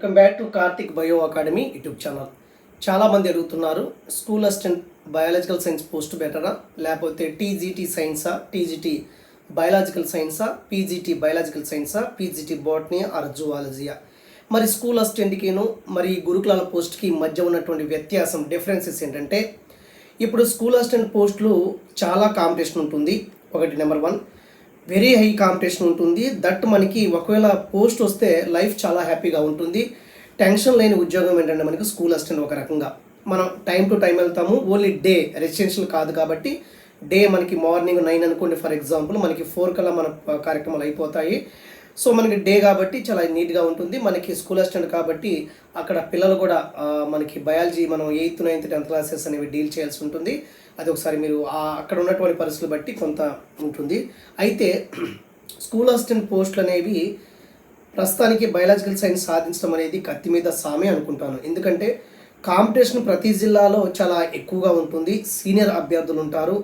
Welcome back to Karthik bio academy YouTube channel. చాలామంది అడుగుతున్నారు school assistant biological science post బెటరా లేకపోతే TGT సైన్సా టీజీటీ బయాలజికల్ సైన్సా పీజీటీ బయాలజికల్ సైన్సా పీజీటీ బాటనీ ఆర్ జువాలజీయా మరి స్కూల్ అసిస్టెంట్కిను మరి గురుకులాల పోస్ట్కి మధ్య ఉన్నటువంటి వ్యత్యాసం డిఫరెన్సెస్ ఏంటంటే ఇప్పుడు స్కూల్ అసిస్టెంట్ పోస్టులు చాలా కాంపిటీషన్ ఉంటుంది. ఒకటి number one very high competition ఉంటుంది. దట్ మనకి ఒకవేళ పోస్ట్ వస్తే లైఫ్ చాలా హ్యాపీగా ఉంటుంది. టెన్షన్ లేని ఉద్యోగం ఏంటంటే మనకి స్కూల్ అసిస్టెంట్ ఒక రకంగా. మనం టైం టు టైం వెళ్తాము. ఓన్లీ డే రెసిడెన్షియల్ కాదు కాబట్టి డే మనకి మార్నింగ్ నైన్ అనుకోండి ఫర్ ఎగ్జాంపుల్ మనకి ఫోర్ కల్లా మన కార్యక్రమాలు అయిపోతాయి. సో మనకి డే కాబట్టి చాలా నీట్గా ఉంటుంది. మనకి స్కూల్ అసిస్టెంట్ కాబట్టి అక్కడ పిల్లలు కూడా మనకి బయాలజీ మనం ఎయిత్ నైన్త్ టెన్త్ క్లాసెస్ అనేవి డీల్ చేయాల్సి ఉంటుంది. అది ఒకసారి మీరు అక్కడ ఉన్నటువంటి పరిస్థితులు బట్టి కొంత ఉంటుంది. అయితే స్కూల్ అసిస్టెంట్ పోస్టులు అనేవి ప్రస్తుతానికి బయాలజికల్ సైన్స్ సాధించడం అనేది కత్తి మీద సామే అనుకుంటాను. ఎందుకంటే కాంపిటీషన్ ప్రతి జిల్లాలో చాలా ఎక్కువగా ఉంటుంది. సీనియర్ అభ్యర్థులు ఉంటారు.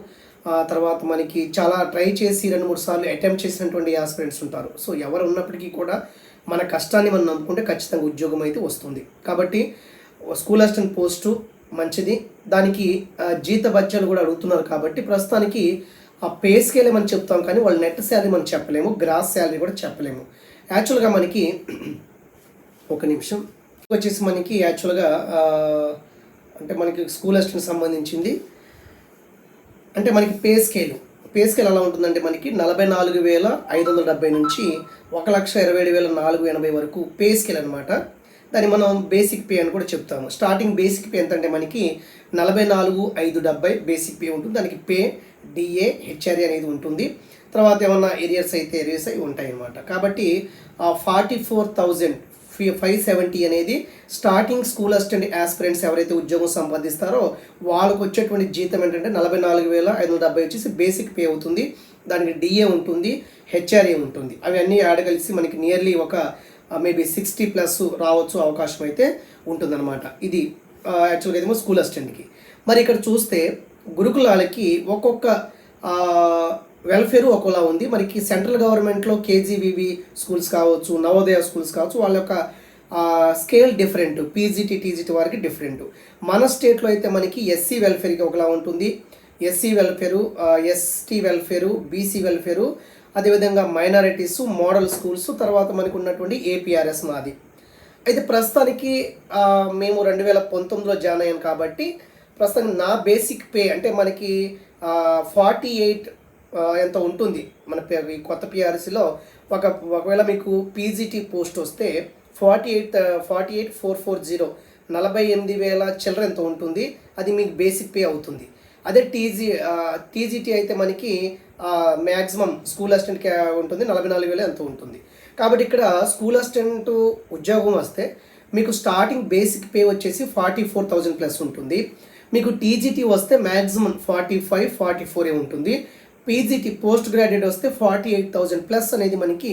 ఆ తర్వాత మనకి చాలా ట్రై చేసి రెండు మూడు సార్లు అటెంప్ట్ చేసినటువంటి ఆస్పిరెంట్స్ ఉంటారు. సో ఎవరు ఉన్నప్పటికీ కూడా మన కష్టాన్ని మనం నమ్ముకుంటే ఖచ్చితంగా ఉద్యోగం అయితే వస్తుంది. కాబట్టి స్కూల్ అసిస్టెంట్ పోస్టు మంచిది. దానికి జీత బత్యాలు కూడా అడుగుతున్నారు కాబట్టి ప్రస్తుతానికి ఆ పే స్కేలే మనం చెప్తాం కానీ వాళ్ళ నెట్ శాలరీ మనం చెప్పలేము గ్రాస్ శాలరీ కూడా చెప్పలేము. యాక్చువల్గా మనకి ఒక నిమిషం. వచ్చేసి మనకి యాక్చువల్గా అంటే మనకి స్కూల్ అసిస్టెంట్ సంబంధించింది. అంటే మనకి పే స్కేల్. పే స్కేల్ ఎలా ఉంటుందంటే మనకి నలభై నాలుగు వేల ఐదు వందల డెబ్బై నుంచి ఒక లక్ష ఇరవై ఏడు వేల నాలుగు ఎనభై వరకు పే స్కేల్ అనమాట దాన్ని మనం బేసిక్ పే అని కూడా చెప్తాము. స్టార్టింగ్ బేసిక్ పే ఎంతంటే మనకి నలభై నాలుగు ఐదు డెబ్బై బేసిక్ పే ఉంటుంది. దానికి పే డిఏ హెచ్ఆర్ఏ అనేది ఉంటుంది. తర్వాత ఏమన్నా ఏరియర్స్ అయితే ఏరియర్స్ అవి ఉంటాయి అన్నమాట కాబట్టి ఆ forty four thousand five seventy అనేది స్టార్టింగ్ స్కూల్ అసిస్టెంట్ యాస్పిరెంట్స్ ఎవరైతే ఉద్యోగం సంపాదిస్తారో వాళ్ళకు వచ్చేటువంటి జీతం ఏంటంటే నలభై నాలుగు వేల ఐదు వందల డెబ్బై వచ్చేసి బేసిక్ పే అవుతుంది. దానికి డిఏ ఉంటుంది హెచ్ఆర్ఏ ఉంటుంది. అవన్నీ అన్నీ యాడ్ కలిసి మనకి నియర్లీ ఒక మేబీ సిక్స్టీ ప్లస్ రావచ్చు అవకాశం అయితే ఉంటుందన్నమాట. ఇది యాక్చువల్గా ఏమో స్కూల్ అసిస్టెంట్కి మరి ఇక్కడ చూస్తే గురుకులాలకి ఒక్కొక్క వెల్ఫేర్ ఒకలా ఉంది. మనకి సెంట్రల్ గవర్నమెంట్లో కేజీవివి స్కూల్స్ కావచ్చు నవోదయ స్కూల్స్ కావచ్చు వాళ్ళ యొక్క స్కేల్ డిఫరెంట్ పీజీటీ టీజీటీ వారికి డిఫరెంట్ మన స్టేట్లో అయితే మనకి ఎస్సీ వెల్ఫేర్కి ఒకలా ఉంటుంది. SC welfare ST welfare BC welfare అదేవిధంగా మైనారిటీస్ మోడల్ స్కూల్స్ తర్వాత మనకు ఉన్నటువంటి ఏపీఆర్ఎస్ మాది. అయితే ప్రస్తుతానికి మేము రెండు వేల పంతొమ్మిదిలో జాయిన్ అయ్యాను కాబట్టి ప్రస్తుతం నా బేసిక్ పే అంటే మనకి ఫార్టీ ఎయిట్ ఎంత ఉంటుంది? మన ఈ కొత్త పిఆర్సీలో ఒక ఒకవేళ మీకు పీజీటీ పోస్ట్ వస్తే forty eight forty eight four four zero నలభై ఎనిమిది వేల చిల్లర ఎంత ఉంటుంది? అది మీకు బేసిక్ పే అవుతుంది. అదే టీజీ టీజీటీ అయితే మనకి మ్యాక్సిమం స్కూల్ అసిస్టెంట్కి ఉంటుంది నలభై నాలుగు వేలు ఎంత ఉంటుంది. కాబట్టి ఇక్కడ స్కూల్ అసిస్టెంట్ ఉద్యోగం వస్తే మీకు స్టార్టింగ్ బేసిక్ పే వచ్చేసి ఫార్టీ ఫోర్ థౌజండ్ ప్లస్ ఉంటుంది. మీకు టీజీటీ వస్తే maximum forty five forty four ఉంటుంది పీజీటీ పోస్ట్ గ్రాడ్యుయేట్ వస్తే ఫార్టీ ఎయిట్ థౌజండ్ ప్లస్ అనేది మనకి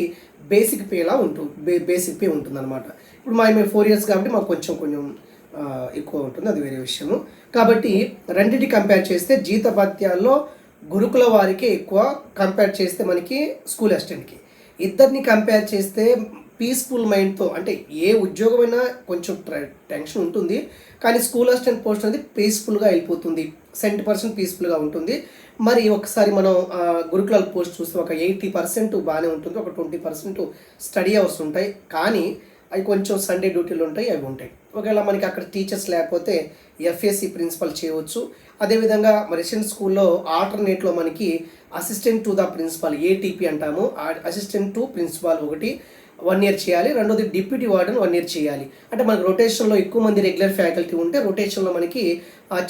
బేసిక్ పేలా ఉంటుంది బే బేసిక్ పే ఉంటుందన్నమాట. ఇప్పుడు మా మేము ఫోర్ ఇయర్స్ కాబట్టి మాకు కొంచెం కొంచెం ఎక్కువ ఉంటుంది అది వేరే విషయము. కాబట్టి రెండింటి కంపేర్ చేస్తే జీతభత్యాల్లో గురుకుల వారికి ఎక్కువ కంపేర్ చేస్తే మనకి స్కూల్ అసిస్టెంట్కి ఇద్దరిని కంపేర్ చేస్తే పీస్ఫుల్ మైండ్తో అంటే ఏ ఉద్యోగమైనా కొంచెం టెన్షన్ ఉంటుంది. కానీ స్కూల్ అసిస్టెంట్ పోస్ట్ అనేది పీస్ఫుల్గా వెళ్ళిపోతుంది. సెవెంటీ పర్సెంట్ పీస్ఫుల్గా ఉంటుంది. మరి ఒకసారి మనం గురుకులాల పోస్ట్ చూస్తే ఒక ఎయిటీ పర్సెంట్ బాగానే ఉంటుంది. ఒక ట్వంటీ పర్సెంట్ స్టడీ అవర్స్ ఉంటాయి. కానీ అవి కొంచెం సండే డ్యూటీలు ఉంటాయి అవి ఉంటాయి. ఒకవేళ మనకి అక్కడ టీచర్స్ లేకపోతే ఎఫ్ఎస్సి ప్రిన్సిపల్ చేయవచ్చు. అదేవిధంగా రెసిడెంట్ స్కూల్లో ఆల్టర్నేట్లో మనకి assistant to the principal ATP అంటాము. అసిస్టెంట్ టు ప్రిన్సిపాల్ ఒకటి వన్ ఇయర్ చేయాలి. రెండోది డిప్యూటీ వార్డెన్ వన్ ఇయర్ చేయాలి. అంటే మనకి రొటేషన్లో ఎక్కువ మంది రెగ్యులర్ ఫ్యాకల్టీ ఉంటే రొటేషన్లో మనకి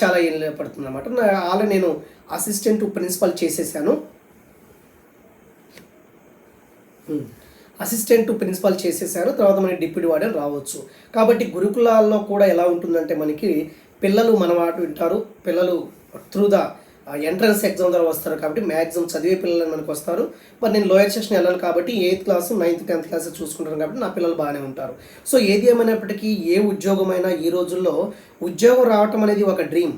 చాలా ఏళ్ళు పడుతుంది అనమాట ఆల్రెడీ నేను అసిస్టెంట్ టు ప్రిన్సిపల్ చేసేసాను. అసిస్టెంట్ టు ప్రిన్సిపాల్ చేసేసారు తర్వాత మనకి డిప్యూటీ వార్డెన్ రావచ్చు. కాబట్టి గురుకులాల్లో కూడా ఎలా ఉంటుందంటే మనకి పిల్లలు మన మాట వింటారు పిల్లలు త్రూ ద ఎంట్రన్స్ ఎగ్జామ్ ద్వారా వస్తారు కాబట్టి మ్యాక్సిమం చదివే పిల్లలు మనకు వస్తారు. మరి నేను లోయర్ సెక్షన్ వెళ్ళాను కాబట్టి eighth class ninth tenth class చూసుకుంటాను కాబట్టి నా పిల్లలు బాగానే ఉంటారు. సో ఏది ఏమైనప్పటికీ ఏ ఉద్యోగమైనా ఈ రోజుల్లో ఉద్యోగం రావటం అనేది ఒక డ్రీమ్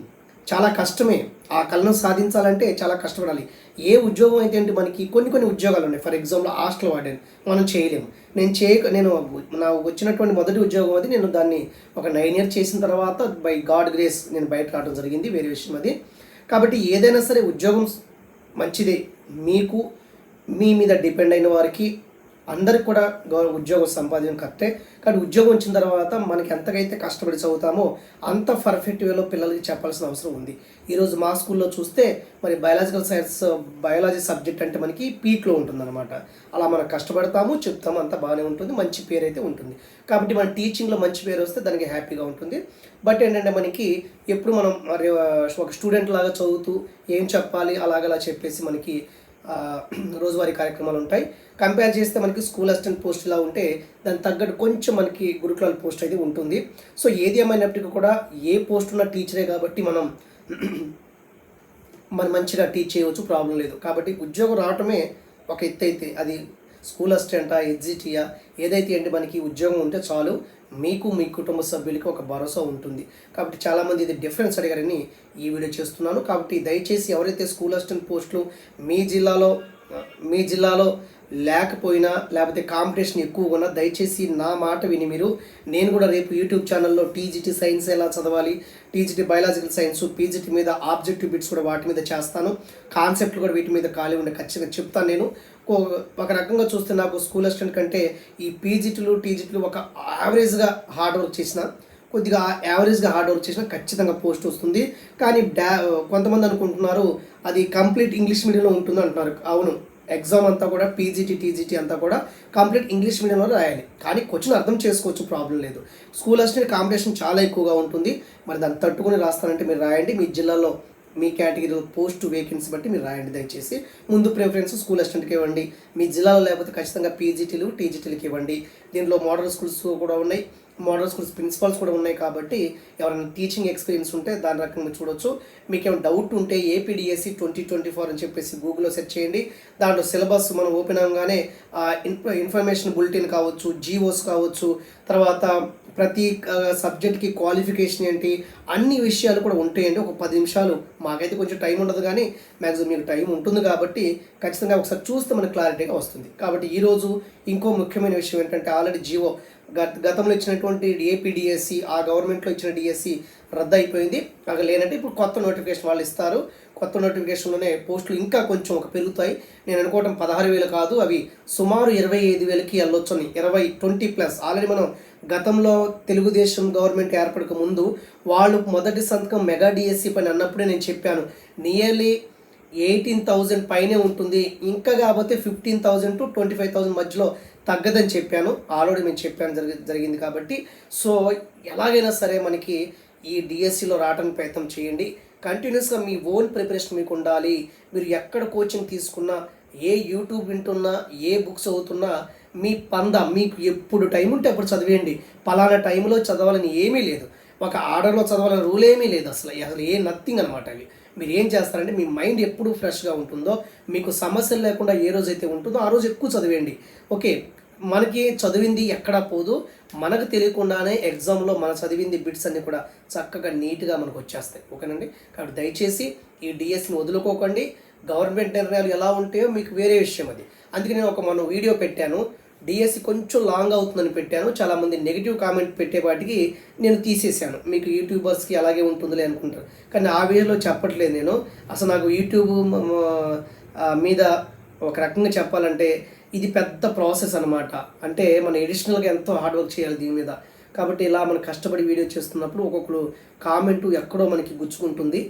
చాలా కష్టమే. ఆ కళను సాధించాలంటే చాలా కష్టపడాలి. ఏ ఉద్యోగం అయితే ఏంటి మనకి కొన్ని కొన్ని ఉద్యోగాలు ఉన్నాయి. ఫర్ ఎగ్జాంపుల్ హాస్టల్ వార్డెన్ మనం చేయలేము. నేను చేయక నేను నా వచ్చినటువంటి మొదటి ఉద్యోగం అది. నేను దాన్ని ఒక నైన్ ఇయర్ చేసిన తర్వాత బై గాడ్ గ్రేస్ నేను బయట రావడం జరిగింది. వేరే విషయం అది. కాబట్టి ఏదైనా సరే ఉద్యోగం మంచిదే. మీకు మీ మీద డిపెండ్ అయిన వారికి అందరికి కూడా గౌరవ ఉద్యోగం సంపాదించడం కరెక్టే. కానీ ఉద్యోగం వచ్చిన తర్వాత మనకి ఎంతకైతే కష్టపడి చదువుతామో అంత పర్ఫెక్ట్ వేలో పిల్లలకి చెప్పాల్సిన అవసరం ఉంది. ఈరోజు మా స్కూల్లో చూస్తే మరి బయాలజికల్ సైన్స్ బయాలజీ సబ్జెక్ట్ అంటే మనకి పీక్లో ఉంటుందన్నమాట. అలా మనం కష్టపడతాము చెప్తాము అంత బాగానే ఉంటుంది మంచి పేరు అయితే ఉంటుంది. కాబట్టి మన టీచింగ్లో మంచి పేరు వస్తే దానికి హ్యాపీగా ఉంటుంది. బట్ ఏంటంటే మనకి ఎప్పుడు మనం మరి ఒక స్టూడెంట్ లాగా చదువుతూ ఏం చెప్పాలి అలాగలా చెప్పేసి మనకి రోజువారీ కార్యక్రమాలు ఉంటాయి. కంపేర్ చేస్తే మనకి స్కూల్ అసిస్టెంట్ పోస్ట్ ఇలా ఉంటే దానికి తగ్గట్టు కొంచెం మనకి గురుకులాల పోస్ట్ అయితే ఉంటుంది. సో ఏది ఏమైనప్పటికీ కూడా ఏ పోస్ట్ ఉన్న టీచరే కాబట్టి మనం మనం మంచిగా టీచ్ చేయవచ్చు ప్రాబ్లం లేదు. కాబట్టి ఉద్యోగం రావటమే ఒక ఎత్తు అయితే అది స్కూల్ అసిస్టెంటా ఎగ్జిటియా ఏదైతే ఏంటి మనకి ఉద్యోగం ఉంటే చాలు. మీకు మీ కుటుంబ సభ్యులకి ఒక భరోసా ఉంటుంది. కాబట్టి చాలామంది ఇది డిఫరెన్స్ అడిగారని ఈ వీడియో చేస్తున్నాను. కాబట్టి దయచేసి ఎవరైతే స్కూల్ అసిస్టెంట్ పోస్టులు మీ జిల్లాలో మీ జిల్లాలో లేకపోయినా లేకపోతే కాంపిటీషన్ ఎక్కువగా ఉన్నా దయచేసి నా మాట విని మీరు. నేను కూడా రేపు యూట్యూబ్ ఛానల్లో టీజీటీ సైన్స్ ఎలా చదవాలి టీజీటీ బయాలజికల్ సైన్స్ పీజీటీ మీద ఆబ్జెక్టివ్ బిట్స్ కూడా వాటి మీద చేస్తాను. కాన్సెప్ట్లు కూడా వీటి మీద ఖాళీ ఉండే ఖచ్చితంగా చెప్తాను నేను. ఒక- రకంగా చూస్తే నాకు స్కూల్ అసిస్టెంట్ కంటే ఈ పీజీటీలు టీజిట్లు ఒక యావరేజ్గా హార్డ్ వర్క్ చేసిన కొద్దిగా యావరేజ్గా హార్డ్ వర్క్ చేసినా ఖచ్చితంగా పోస్ట్ వస్తుంది. కానీ డా కొంతమంది అనుకుంటున్నారు అది కంప్లీట్ ఇంగ్లీష్ మీడియంలో ఉంటుంది అంటున్నారు. అవును ఎగ్జామ్ అంతా కూడా పీజీటీ టీజీటీ అంతా కూడా కంప్లీట్ ఇంగ్లీష్ మీడియంలో రాయాలి. కానీ క్వశ్చన్ అర్థం చేసుకోవచ్చు ప్రాబ్లం లేదు. స్కూల్ అసిస్టెంట్ కాంపిటీషన్ చాలా ఎక్కువగా ఉంటుంది. మరి దాన్ని తట్టుకుని రాస్తానంటే మీరు రాయండి. మీ జిల్లాలో మీ కేటగిరీలో పోస్ట్ వేకెన్సీ బట్టి మీరు రాయండి. దయచేసి ముందు ప్రిఫరెన్స్ స్కూల్ అసిస్టెంట్కి ఇవ్వండి. మీ జిల్లాలో లేకపోతే ఖచ్చితంగా పీజీటీలు టీజీటీలకి ఇవ్వండి. దీనిలో మోడల్ స్కూల్స్ కూడా ఉన్నాయి. మోడల్ స్కూల్స్ ప్రిన్సిపాల్స్ కూడా ఉన్నాయి కాబట్టి ఎవరైనా టీచింగ్ ఎక్స్పీరియన్స్ ఉంటే దాని రకంగా చూడొచ్చు. మీకు ఏమైనా డౌట్ ఉంటే ఏపీడిఎస్సి ట్వంటీ ట్వంటీ ఫోర్ అని చెప్పేసి గూగుల్లో సెర్చ్ చేయండి. దాంట్లో సిలబస్ మనం ఓపెన్ అవగానే ఇన్ఫర్మేషన్ బులెటిన్ కావచ్చు జీవోస్ కావచ్చు తర్వాత ప్రతి సబ్జెక్ట్కి క్వాలిఫికేషన్ ఏంటి అన్ని విషయాలు కూడా ఉంటాయండి. ఒక పది నిమిషాలు మాకైతే కొంచెం టైం ఉండదు కానీ మ్యాక్సిమం మీకు టైం ఉంటుంది కాబట్టి ఖచ్చితంగా ఒకసారి చూస్తే మనకు క్లారిటీగా వస్తుంది. కాబట్టి ఈరోజు ఇంకో ముఖ్యమైన విషయం ఏంటంటే ఆల్రెడీ జీవో గత గతంలో ఇచ్చినటువంటి ఏపీడిఎస్సి ఆ గవర్నమెంట్లో ఇచ్చిన డిఎస్సి రద్దు అయిపోయింది అక్కడ లేనంటే ఇప్పుడు కొత్త నోటిఫికేషన్ వాళ్ళు ఇస్తారు. కొత్త నోటిఫికేషన్లోనే పోస్టులు ఇంకా కొంచెం ఒక పెరుగుతాయి. నేను అనుకోవటం పదహారు వేలు కాదు అవి సుమారు ఇరవై ఐదు వేలకి వెళ్ళొచ్చని. ఇరవై ట్వంటీ ప్లస్. ఆల్రెడీ మనం గతంలో తెలుగుదేశం గవర్నమెంట్ ఏర్పడక ముందు వాళ్ళు మొదటి సంతకం మెగా డిఎస్సి పని అన్నప్పుడే నేను చెప్పాను. నియర్లీ ఎయిటీన్ థౌజండ్ పైనే ఉంటుంది. ఇంకా కాకపోతే fifteen thousand to twenty five thousand మధ్యలో తగ్గదని చెప్పాను. ఆల్రెడీ మేము చెప్పాను జరిగి జరిగింది కాబట్టి. సో ఎలాగైనా సరే మనకి ఈ డిఎస్సిలో రావడానికి ప్రయత్నం చేయండి. కంటిన్యూస్గా మీ ఓన్ ప్రిపరేషన్ మీకు ఉండాలి. మీరు ఎక్కడ కోచింగ్ తీసుకున్నా ఏ యూట్యూబ్ వింటున్నా ఏ బుక్స్ చదువుతున్నా మీ పంద మీకు ఎప్పుడు టైం ఉంటే అప్పుడు చదివేయండి. పలానా టైంలో చదవాలని ఏమీ లేదు. ఒక ఆర్డర్లో చదవాలని రూల్ ఏమీ లేదు. అసలు అసలు ఏ నథింగ్ అనమాట అవి. మీరు ఏం చేస్తారంటే మీ మైండ్ ఎప్పుడు ఫ్రెష్గా ఉంటుందో మీకు సమస్యలు లేకుండా ఏ రోజు అయితే ఉంటుందో ఆ రోజు ఎక్కువ చదివేయండి. ఓకే మనకి చదివింది ఎక్కడా పోదు. మనకు తెలియకుండానే ఎగ్జామ్లో మన చదివింది బిట్స్ అన్నీ కూడా చక్కగా నీట్గా మనకు వచ్చేస్తాయి. ఓకేనండి? కాబట్టి దయచేసి ఈ డిఎస్ని వదులుకోకండి. గవర్నమెంట్ నిర్ణయాలు ఎలా ఉంటాయో మీకు వేరే విషయం అది. అందుకే నేను ఒక మనం వీడియో పెట్టాను. డిఎస్సి కొంచెం లాంగ్ అవుతుందని పెట్టాను. చాలామంది నెగిటివ్ కామెంట్ పెట్టే వాటికి నేను తీసేశాను. మీకు యూట్యూబర్స్కి అలాగే ఉంటుందిలే అనుకుంటారు. కానీ ఆ వీడియోలో చెప్పట్లేదు నేను. అసలు నాకు యూట్యూబ్ మీద ఒక రకంగా చెప్పాలంటే ఇది పెద్ద ప్రాసెస్ అనమాట అంటే మనం ఎడిషనల్గా ఎంతో హార్డ్ వర్క్ చేయాలి దీని మీద. కాబట్టి ఇలా మనం కష్టపడి వీడియో చేస్తున్నప్పుడు ఒక్కొక్కరు కామెంటు ఎక్కడో మనకి గుచ్చుకుంటుంది.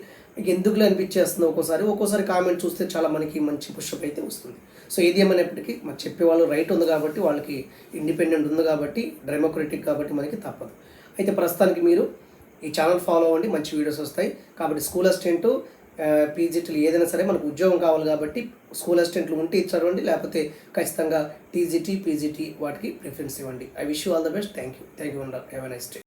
ఎందుకులే అనిపించేస్తుంది ఒక్కోసారి ఒక్కోసారి కామెంట్ చూస్తే చాలా మనకి మంచి పుష్అప్ అయితే వస్తుంది. సో ఏది ఏమైనప్పటికీ మరి చెప్పేవాళ్ళు రైట్ ఉంది కాబట్టి వాళ్ళకి ఇండిపెండెంట్ ఉంది కాబట్టి డెమోక్రటిక్ కాబట్టి మనకి తప్పదు. అయితే ప్రస్తుతానికి మీరు ఈ ఛానల్ ఫాలో అవ్వండి మంచి వీడియోస్ వస్తాయి. కాబట్టి స్కూల్ అసిస్టెంట్ పీజీటీలు ఏదైనా సరే మనకు ఉద్యోగం కావాలి కాబట్టి స్కూల్ అసిస్టెంట్లు ఉంటే ఇచ్చారండి లేకపోతే ఖచ్చితంగా టీజీటీ పీజీటీ వాటికి ప్రిఫరెన్స్ ఇవ్వండి. I wish you all the best thank you thank you and have a nice day